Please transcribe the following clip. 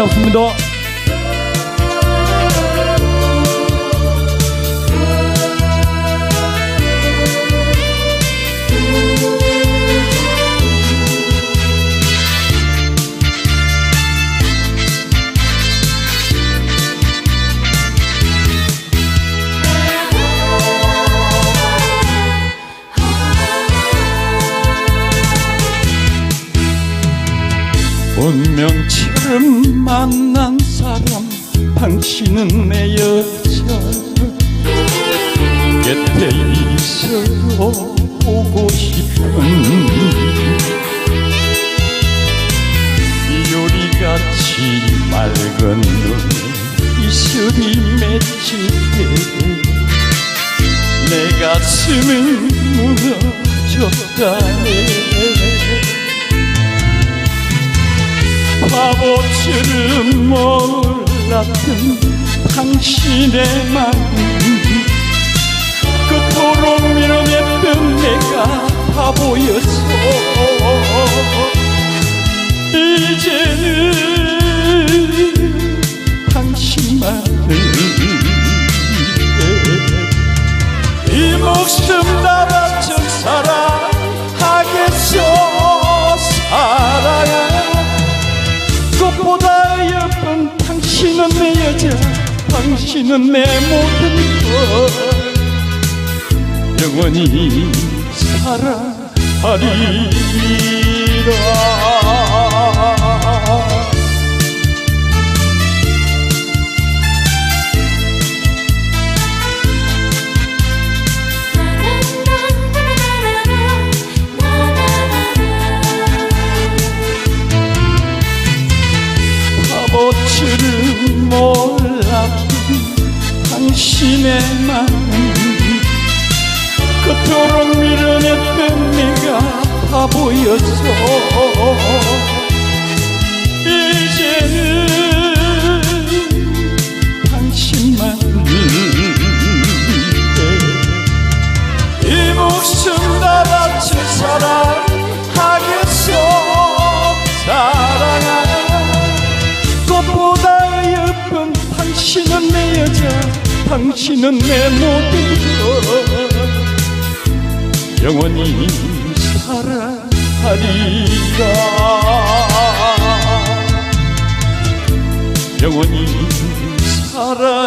到这么多。 운명처럼 만난 사람 당신은 내 여자. 곁에 있어 보고 싶은 요리같이 맑은 눈 이슬이 맺힐 때내 가슴은 무너졌다네 바보처럼 몰랐던 당신의 마음. 그토록 밀어 여자 당신은 내 모든 것 영원히 사랑하리 바보처럼 몰랐던 당신의 마음 그토록 밀어냈던 내가 바보였어. 이제는 당신만 이 목숨 다 바쳐 사랑 당신은 내 여자 당신은 내 모든 것 영원히 사랑하리라. 영원히 사랑하리라